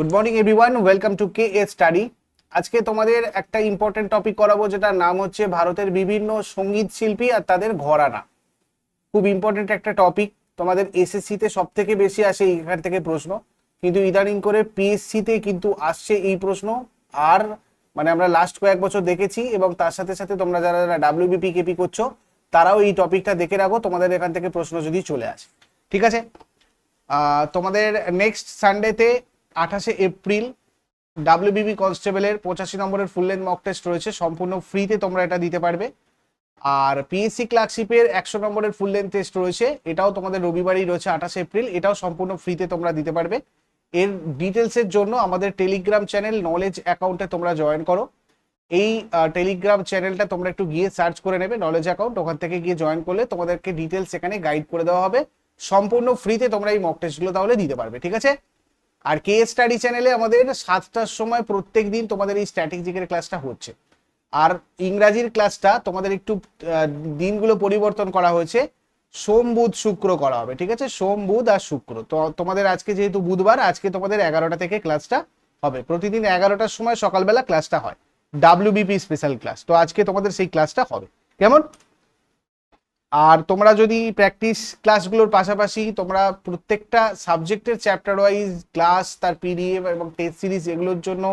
Good morning everyone welcome to K A study আজকে তোমাদের একটা ইম্পর্টেন্ট টপিক করাবো, যেটার নাম হচ্ছে ভারতের বিভিন্ন সংগীত শিল্পী আর তাদের ঘরানা। খুব ইম্পর্টেন্ট একটা টপিক তোমাদের এসএসসিতে সব থেকে বেশি আসে এখান থেকে প্রশ্ন। কিন্তু ইদানিং করে পিএসসিতে কিন্তু আসছে এই প্রশ্ন। আর মানে আমরা লাস্ট কয়েক বছর দেখেছি এবং তার সাথে সাথে তোমরা যারা যারা ডাব্লিউবিপি কেপি করছ, তারাও এই টপিকটা দেখে রাখো। তোমাদের এখান থেকে প্রশ্ন যদি চলে আসে। ঠিক আছে? তোমাদের নেক্সট সানডেতে আঠাশে এপ্রিল ডাব্লিউবিবি কনস্টেবলের পঁচাশি নম্বরের ফুল লেন্থ মক টেস্ট রয়েছে, সম্পূর্ণ ফ্রিতে তোমরা এটা দিতে পারবে। আর পিএসসি ক্লার্কশিপের একশো নম্বরের ফুল লেন্থ টেস্ট রয়েছে, এটাও তোমাদের রবিবারই রয়েছে আঠাশে এপ্রিল, এটাও সম্পূর্ণ ফ্রিতে তোমরা দিতে পারবে। এর ডিটেলসের জন্য আমাদের টেলিগ্রাম চ্যানেল নলেজ অ্যাকাউন্টে তোমরা জয়েন করো। এই টেলিগ্রাম চ্যানেলটা তোমরা একটু গিয়ে সার্চ করে নেবে নলেজ অ্যাকাউন্ট ওখান থেকে গিয়ে জয়েন করলে তোমাদেরকে ডিটেলস এখানে গাইড করে দেওয়া হবে। সম্পূর্ণ ফ্রিতে তোমরা এই মক টেস্টগুলো তাহলে দিতে পারবে, ঠিক আছে? আর কে স্টাডি চ্যানেলে আমাদের সাতটার সময় প্রত্যেক দিন তোমাদের এই স্ট্র্যাটেজিকের ক্লাসটা হচ্ছে। আর ইংরাজির ক্লাসটা তোমাদের একটু দিনগুলো পরিবর্তন করা হয়েছে। সোম, বুধ, শুক্র করা হবে, ঠিক আছে? সোম, বুধ আর শুক্র। তো তোমাদের আজকে যেহেতু বুধবার, আজকে তোমাদের এগারোটা থেকে ক্লাসটা হবে। প্রতিদিন এগারোটার সময় সকালবেলা ক্লাসটা হয়। ডাব্লিউবিপি স্পেশাল ক্লাস তো আজকে তোমাদের সেই ক্লাসটা হবে। কেমন? আর তোমরা যদি প্র্যাকটিস ক্লাসগুলোর পাশাপাশি তোমরা প্রত্যেকটা সাবজেক্টের চ্যাপ্টার ওয়াইজ ক্লাস তার পিডিএফ এবং টেস্ট সিরিজ এগুলোর জন্য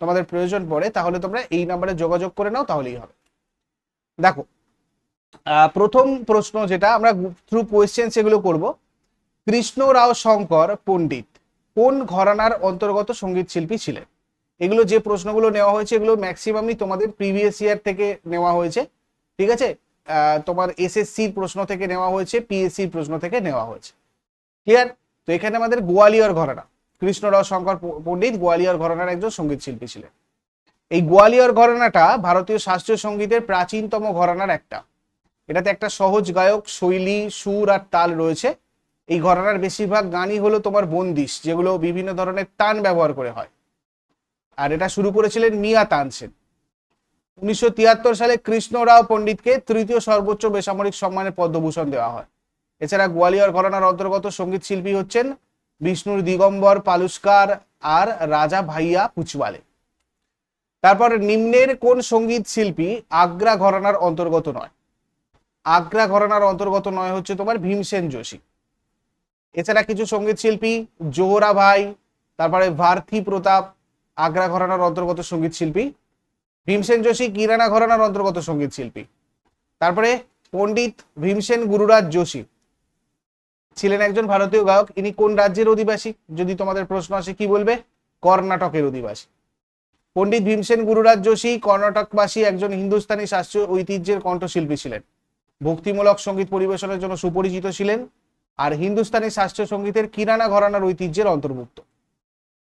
তোমাদের প্রয়োজন পড়ে, তাহলে তোমরা এই নাম্বারে যোগাযোগ করে নাও, তাহলেই হবে। দেখো প্রথম প্রশ্ন যেটা, আমরা থ্রু কোয়েশ্চেন সেগুলো করব। কৃষ্ণ রাও শঙ্কর পণ্ডিত, কোন ঘরানার অন্তর্গত সংগীত শিল্পী ছিলেন? এগুলো যে প্রশ্নগুলো নেওয়া হয়েছে, এগুলো ম্যাক্সিমামই তোমাদের প্রিভিয়াস ইয়ার থেকে নেওয়া হয়েছে, ঠিক আছে? তোমার এসএসসির প্রশ্ন থেকে নেওয়া হয়েছে পিএসসির প্রশ্ন থেকে নেওয়া হয়েছে। ক্লিয়ার তো এখানে আমাদের গোয়ালিয়র ঘরানা কৃষ্ণরাও শঙ্কর পণ্ডিত গোয়ালিয়র ঘরানার একজন সংগীত শিল্পী ছিলেন। এই গোয়ালিয়র ঘরানাটা ভারতীয় শাস্ত্রীয় সঙ্গীতের প্রাচীনতম ঘরানার একটা। এটাতে একটা সহজ গায়ক, শৈলী, সুর আর তাল রয়েছে। এই ঘরানার বেশিরভাগ গানই হলো তোমার বন্দিশ, যেগুলো বিভিন্ন ধরনের তান ব্যবহার করে হয়। আর এটা শুরু করেছিলেন মিয়া তানসেন। উনিশশো তিয়াত্তর সালে কৃষ্ণরাও পণ্ডিতকে তৃতীয় সর্বোচ্চ বেসামরিক সম্মানের পদ্মভূষণ দেওয়া হয়। এছাড়া গোয়ালিয়র ঘরানার অন্তর্গত সংগীত শিল্পী হচ্ছেন বিষ্ণুর দিগম্বর পালুস্কার আর রাজা ভাইয়া পুচওয়ালে। তারপর নিম্নের কোন সংগীত শিল্পী আগ্রা ঘরানার অন্তর্গত নয়? আগ্রা ঘরানার অন্তর্গত নয় হচ্ছে তোমার ভীমসেন যোশী। এছাড়া কিছু সংগীত শিল্পী জোহরা ভাই, তারপরে ভারথী প্রতাপ, আগ্রা ঘরানার অন্তর্গত সংগীত শিল্পী ভীমসেন যোশী, কিরানা ঘরানার অন্তর্গত সংগীত শিল্পী। তারপরে পণ্ডিত ভীমসেন গুরুরাজ যোশী। ছিলেন একজন ভারতীয় গায়ক। ইনি কোন রাজ্যের অধিবাসী? যদি তোমাদের প্রশ্ন আসে, কি বলবে? কর্ণাটকের অধিবাসী। পণ্ডিত ভীমসেন গুরুরাজ যোশী কর্ণাটকবাসী, একজন হিন্দুস্তানি শাস্ত্রীয় ঐতিহ্যের কণ্ঠশিল্পী ছিলেন। ভক্তিমূলক সংগীত পরিবেশনের জন্য সুপরিচিত ছিলেন আর হিন্দুস্তানি শাস্ত্রীয় সঙ্গীতের কিরানা ঘরানার ঐতিহ্যের অন্তর্ভুক্ত।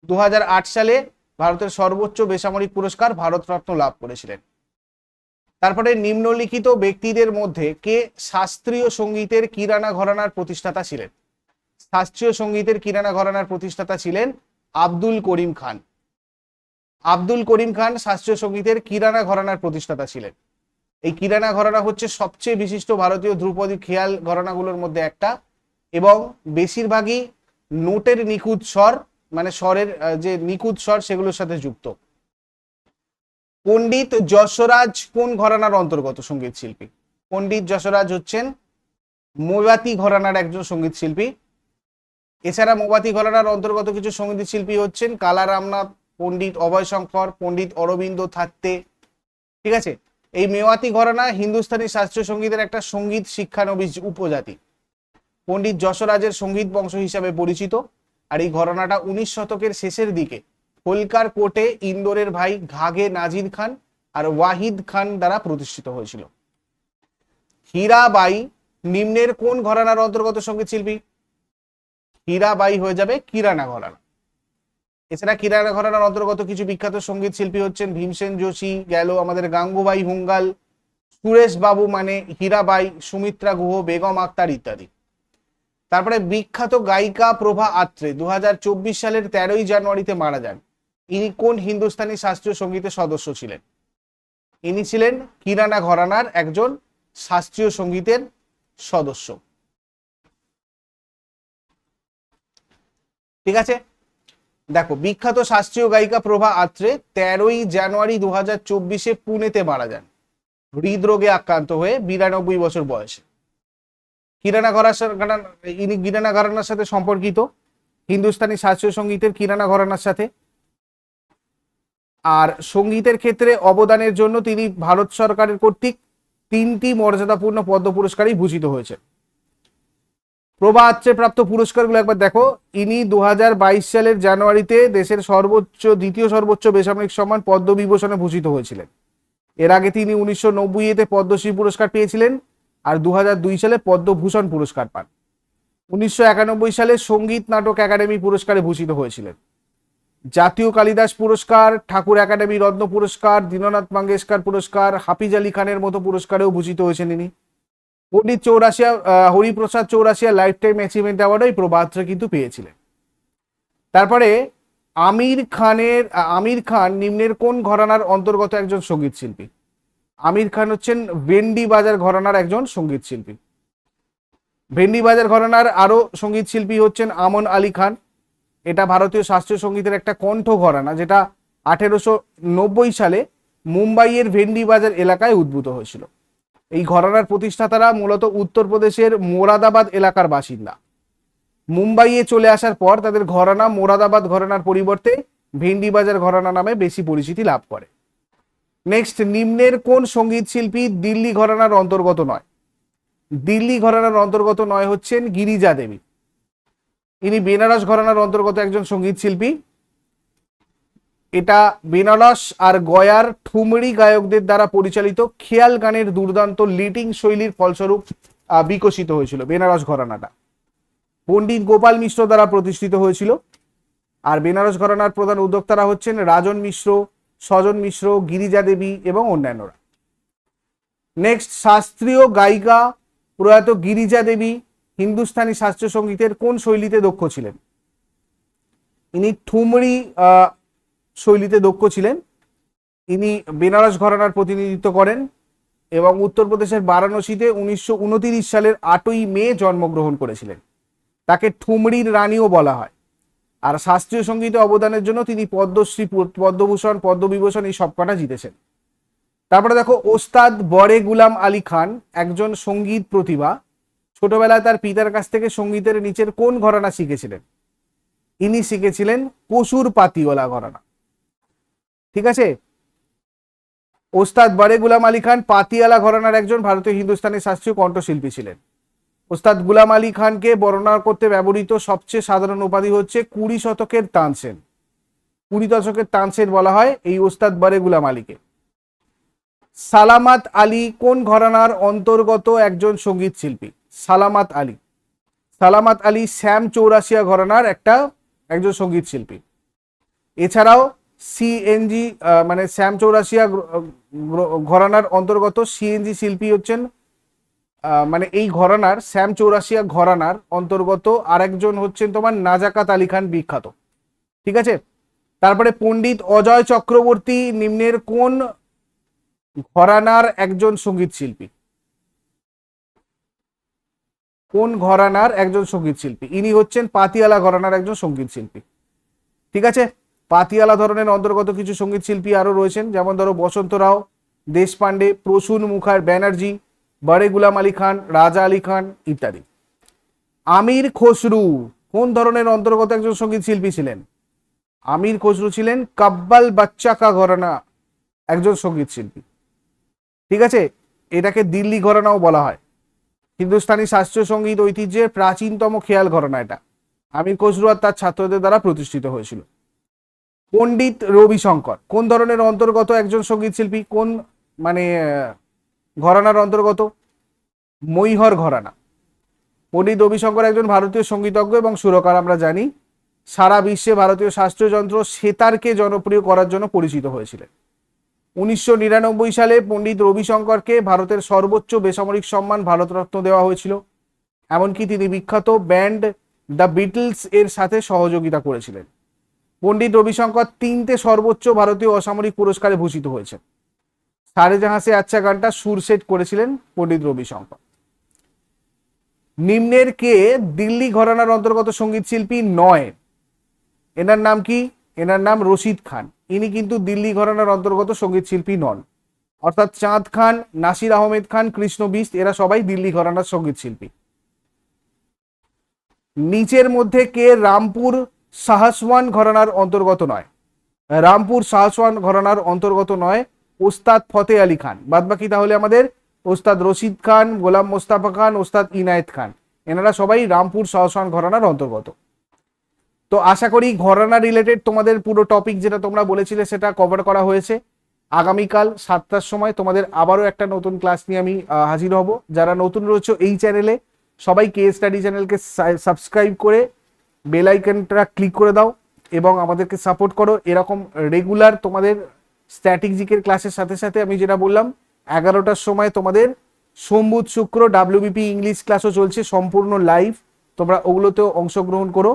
দু হাজার আট সালে ভারতের সর্বোচ্চ বেসামরিক পুরস্কার ভারতরত্ন লাভ করেছিলেন। তারপরে নিম্নলিখিত ব্যক্তিদের মধ্যে কে শাস্ত্রীয় সঙ্গীতের কিরানা ঘরানার প্রতিষ্ঠাতা ছিলেন? শাস্ত্রীয় সঙ্গীতের কিরানা ঘরানার প্রতিষ্ঠাতা ছিলেন আব্দুল করিম খান। আব্দুল করিম খান শাস্ত্রীয় সঙ্গীতের কিরানা ঘরানার প্রতিষ্ঠাতা ছিলেন। এই কিরানা ঘরানা হচ্ছে সবচেয়ে বিশিষ্ট ভারতীয় ধ্রুপদী খেয়াল ঘরানাগুলোর মধ্যে একটা এবং বেশিরভাগই নোটের নিখুঁত স্বর মানে স্বরের যে নিখুঁত স্বর সেগুলোর সাথে যুক্ত। পণ্ডিত যশরাজ কোন ঘরানার অন্তর্গত সংগীত শিল্পী? পণ্ডিত যশরাজ হচ্ছেন মৌবাতি ঘরানার একজন সংগীত শিল্পী। এছাড়া মৌবাতি ঘরানার অন্তর্গত কিছু সংগীত শিল্পী হচ্ছেন কালা রামনাথ, পণ্ডিত অভয় শঙ্কর, পণ্ডিত অরবিন্দ থাকতে ঠিক আছে? এই মেওয়াতি ঘরানা হিন্দুস্তানি শাস্ত্রীয় সঙ্গীতের একটা সংগীত শিক্ষানবিশ উপজাতি। পণ্ডিত যশরাজের সংগীত বংশ হিসাবে পরিচিত। আর এই ঘরানাটা উনিশ শতকের শেষের দিকে। হোলকার কোর্টে ইন্দোরের ভাই ঘাগে নাজির খান আর ওয়াহিদ খান দ্বারা প্রতিষ্ঠিত হয়েছিল। হীরাবাই নিম্নের কোন ঘরানার অন্তর্গত সংগীত শিল্পী? হীরাবাই হয়ে যাবে কিরানা ঘরানা। এছাড়া কিরানা ঘরানার অন্তর্গত কিছু বিখ্যাত সংগীত শিল্পী হচ্ছেন ভীমসেন যোশী, গেল আমাদের গাঙ্গুবাই হুঙ্গাল সুরেশ বাবু মানে হীরাবাই, সুমিত্রা গুহ, বেগম আক্তার ইত্যাদি। তারপরে বিখ্যাত গায়িকা প্রভা আত্রে দু হাজার চব্বিশ সালের তেরোই জানুয়ারিতে মারা যান। ইনি কোন হিন্দুস্তানি শাস্ত্রীয় সঙ্গীতের সদস্য ছিলেন? ইনি ছিলেন কিরানা ঘরানার একজন শাস্ত্রীয় সঙ্গীতের সদস্য। ঠিক আছে? দেখো, বিখ্যাত শাস্ত্রীয় গায়িকা প্রভা আত্রে তেরোই জানুয়ারি দু হাজার চব্বিশে পুনেতে মারা যান। হৃদরোগে আক্রান্ত হয়ে বিরানব্বই বছর বয়সে। কিরানা ঘরানার সাথে- ইনি কিরানা ঘরানার সাথে সম্পর্কিত। হিন্দুস্তানি শাস্ত্রীয় সঙ্গীতের কিরানা ঘরানার সাথে। আর সঙ্গীতের ক্ষেত্রে অবদানের জন্য তিনি ভারত সরকারের কর্তৃক তিনটি মর্যাদাপূর্ণ পদ্ম পুরস্কারই ভূষিত হয়েছে। প্রভা আত্রে প্রাপ্ত পুরস্কারগুলো একবার দেখো। ইনি দু হাজার বাইশ সালের জানুয়ারিতে দেশের সর্বোচ্চ, দ্বিতীয় সর্বোচ্চ বেসামরিক সম্মান পদ্মবিভূষণে ভূষিত হয়েছিলেন। এর আগে তিনি উনিশশো নব্বই এতে পদ্মশ্রী পুরস্কার পেয়েছিলেন। আর দু হাজার দুই সালে পদ্মভূষণ পুরস্কার পান। উনিশশো একানব্বই সালে সংগীত নাটক একাডেমি পুরস্কারে ভূষিত হয়েছিলেন। জাতীয় কালিদাস পুরস্কার, ঠাকুর একাডেমি রত্ন পুরস্কার, দীননাথ মঙ্গেশকর পুরস্কার, হাফিজ আলী খানের মতো পুরস্কারেও ভূষিত হয়েছেন ইনি Pandit Chaurasia Hariprasad Chaurasia lifetime achievement অ্যাওয়ার্ডও এই প্রভাত্রা কিন্তু পেয়েছিলেন। তারপরে আমির খানের আমির খান নিম্নের কোন ঘরানার অন্তর্গত একজন সংগীত শিল্পী আমির খান হচ্ছেন ভেন্ডি বাজার ঘরানার একজন সংগীত শিল্পী। ভেন্ডি বাজার ঘরানার আরও সংগীত শিল্পী হচ্ছেন আমন আলী খান। এটা ভারতীয় শাস্ত্রীয় সঙ্গীতের একটা কণ্ঠ ঘরানা, যেটা আঠেরোশো নব্বই সালে মুম্বাইয়ের ভেন্ডি বাজার এলাকায় উদ্ভূত হয়েছিল। এই ঘরানার প্রতিষ্ঠাতারা মূলত উত্তরপ্রদেশের মোরাদাবাদ এলাকার বাসিন্দা। মুম্বাইয়ে চলে আসার পর তাদের ঘরানা মোরাদাবাদ ঘরানার পরিবর্তে ভেন্ডি বাজার ঘরানা নামে বেশি পরিচিতি লাভ করে। নেক্সট নিম্নের কোন সংগীত শিল্পী দিল্লি ঘরানার অন্তর্গত নয়? দিল্লি ঘরানার অন্তর্গত নয় হচ্ছেন গিরিজা দেবী। ইনি বেনারস ঘরানার অন্তর্গত একজন সংগীত শিল্পী। এটা বেনারস আর গয়ার ঠুমরি গায়কদের দ্বারা পরিচালিত খেয়াল গানের দুর্দান্ত লিটিং শৈলীর ফলস্বরূপ বিকশিত হয়েছিল বেনারস ঘরানাটা। পণ্ডিত গোপাল মিশ্র দ্বারা প্রতিষ্ঠিত হয়েছিল। আর বেনারস ঘরানার প্রধান উদ্যোক্তারা হচ্ছেন রাজন মিশ্র স্বজন মিশ্র, গিরিজা দেবী এবং অন্যান্যরা। নেক্সট শাস্ত্রীয় গায়িকা প্রয়াত গিরিজা দেবী হিন্দুস্তানি শাস্ত্রীয় সঙ্গীতের কোন শৈলীতে দক্ষ ছিলেন? ইনি ঠুমরি শৈলীতে দক্ষ ছিলেন। ইনি বেনারস ঘরানার প্রতিনিধিত্ব করেন এবং উত্তরপ্রদেশের বারাণসীতে উনিশশো সালের আটই মে জন্মগ্রহণ করেছিলেন। তাকে ঠুমরির রানীও বলা হয়। আর শাস্ত্রীয় সঙ্গীতে অবদানের জন্য তিনি পদ্মশ্রী পদ্মভূষণ, পদ্মবিভূষণ এই সবকটা জিতেছেন। তারপরে দেখো, ওস্তাদ বরে গুলাম আলী খান, একজন সংগীত প্রতিভা। ছোটবেলায় তার পিতার কাছ থেকে সঙ্গীতের নিচের কোন ঘরানা শিখেছিলেন? ইনি শিখেছিলেন পশুর পাতিওয়ালা ঘরানা। ঠিক আছে? ওস্তাদ বড়ে গুলাম আলী খান পাতিয়ালা ঘরানার একজন ভারতীয় হিন্দুস্তানি শাস্ত্রীয় কণ্ঠশিল্পী ছিলেন। ওস্তাদ গুলাম আলী খানকে বর্ণনা করতে ব্যবহৃত সবচেয়ে সাধারণ উপাধি হচ্ছে কুড়ি শতকের তানসেন কুড়ি দশকের তানসেন বলা হয় এই ওস্তাদ বারে গুলাম আলীকে। সালামাত আলী কোন ঘরানার অন্তর্গত একজন সংগীত শিল্পী? সালামাত আলী। সালামাত আলী শ্যাম চৌরাশিয়া ঘরানার একটা একজন সংগীত শিল্পী। এছাড়াও সিএনজি মানে শ্যাম চৌরাশিয়া ঘরানার অন্তর্গত সিএনজি শিল্পী হচ্ছেন মানে এই ঘরানার শ্যাম চৌরাশিয়া ঘরানার অন্তর্গত আরেকজন হচ্ছেন তোমার নাজাকাত আলী খান বিখ্যাত। ঠিক আছে? তারপরে পণ্ডিত অজয় চক্রবর্তী নিম্নের কোন ঘরানার একজন সংগীত শিল্পী? কোন ঘরানার একজন সংগীত শিল্পী? ইনি হচ্ছেন পাতিয়ালা ঘরানার একজন সংগীত শিল্পী। ঠিক আছে? পাতিয়ালা ধরনের অন্তর্গত কিছু সংগীত শিল্পী আরও রয়েছেন, যেমন ধরো বসন্ত রাও দেশপান্ডে প্রসূন মুখার ব্যানার্জি বড়ে গুলাম আলী খান, রাজা আলী খান ইত্যাদি। আমির খসরু, কোন ধরনের অন্তর্গত একজন সংগীত শিল্পী ছিলেন? আমির খসরু ছিলেন কাব্বাল বাচ্চা কা ঘরানা একজন সংগীত শিল্পী। ঠিক আছে? এটাকে দিল্লি ঘরানাও বলা হয়। হিন্দুস্তানি শাস্ত্রীয় সংগীত ঐতিহ্যের প্রাচীনতম খেয়াল ঘরানা এটা। আমির খসরু আর তার ছাত্রদের দ্বারা প্রতিষ্ঠিত হয়েছিল। পণ্ডিত রবিশঙ্কর, কোন ধরনের অন্তর্গত একজন সংগীত শিল্পী? কোন মানে ঘরানার অন্তর্গত মৈহর ঘরানা। পণ্ডিত রবিশঙ্কর একজন ভারতীয় সঙ্গীতজ্ঞ এবং সুরকার, আমরা জানি, সারা বিশ্বে ভারতীয় শাস্ত্রীয় যন্ত্র সেতারকে জনপ্রিয় করার জন্য পরিচিত হয়েছিলেন। উনিশশো নিরানব্বই সালে পণ্ডিত রবিশঙ্করকে ভারতের সর্বোচ্চ বেসামরিক সম্মান ভারতরত্ন দেওয়া হয়েছিল। এমনকি তিনি বিখ্যাত ব্যান্ড দ্য বিটলস এর সাথে সহযোগিতা করেছিলেন। পণ্ডিত রবিশঙ্কর তিনটে সর্বোচ্চ ভারতীয় অসামরিক পুরস্কারে ভূষিত হয়েছেন। সারে জাহাসে আচ্ছা গানটা সুর সেট করেছিলেন পণ্ডিত রবিশঙ্কর। নিম্নের কে দিল্লি ঘরানার অন্তর্গত সংগীত শিল্পী নয়। এনার নাম কি? এনার নাম রশিদ খান। ইনি কিন্তু দিল্লি ঘরানার অন্তর্গত সংগীত শিল্পী নন। অর্থাৎ চাঁদ খান, নাসির আহমেদ খান, কৃষ্ণ বিস্ত এরা সবাই দিল্লি ঘরানার সংগীত শিল্পী। নিচের মধ্যে কে রামপুর সাহসওয়ান ঘরানার অন্তর্গত নয়। রামপুর সাহসওয়ান ঘরানার অন্তর্গত নয়। ওস্তাদ ফতে আলী খান। বাদ বাকি তাহলে আমাদের ওস্তাদ রশিদ খান, গোলাম মোস্তাফা খান, ওস্তাদ ইনায়েত খান। এনারা সবাই রামপুর সাহসওয়ান ঘরানার অন্তর্গত। তো আশা করি ঘরানা রিলেটেড তোমাদের পুরো টপিক যেটা তোমরা বলেছিলে সেটা কভার করা হয়েছে। আগামীকাল সাতটার সময় তোমাদের আবারও একটা নতুন ক্লাস নিয়ে আমি হাজির হব। যারা নতুন রয়েছে এই চ্যানেলে সবাই কে স্টাডি চ্যানেলকে সাবস্ক্রাইব করে বেল আইকনটা ক্লিক করে দাও এবং আমাদেরকে সাপোর্ট করো। এরকম রেগুলার তোমাদের স্ট্র্যাটেজিকের ক্লাসের সাথে সাথে আমি যেটা বললাম, এগারোটার সময় তোমাদের সোম বুধ শুক্র ডাব্লিউবিপি ইংলিশ ক্লাসও চলছে, সম্পূর্ণ লাইভ তোমরা ওগুলোতেও অংশগ্রহণ করো।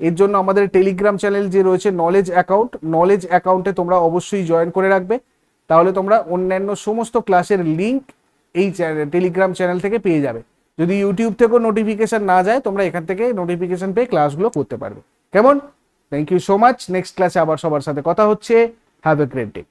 এর জন্য আমাদের টেলিগ্রাম চ্যানেল যে রয়েছে নলেজ অ্যাকাউন্ট নলেজ অ্যাকাউন্টে তোমরা অবশ্যই জয়েন করে রাখবে। তাহলে তোমরা অন্যান্য সমস্ত ক্লাসের লিঙ্ক এই টেলিগ্রাম চ্যানেল থেকে পেয়ে যাবে। যদি ইউটিউব থেকেও নোটিফিকেশন না যায়, তোমরা এখান থেকে নোটিফিকেশন পেয়ে ক্লাসগুলো করতে পারবে। কেমন? Thank you so much next ক্লাসে আবার সবার সাথে কথা হচ্ছে। Have a great day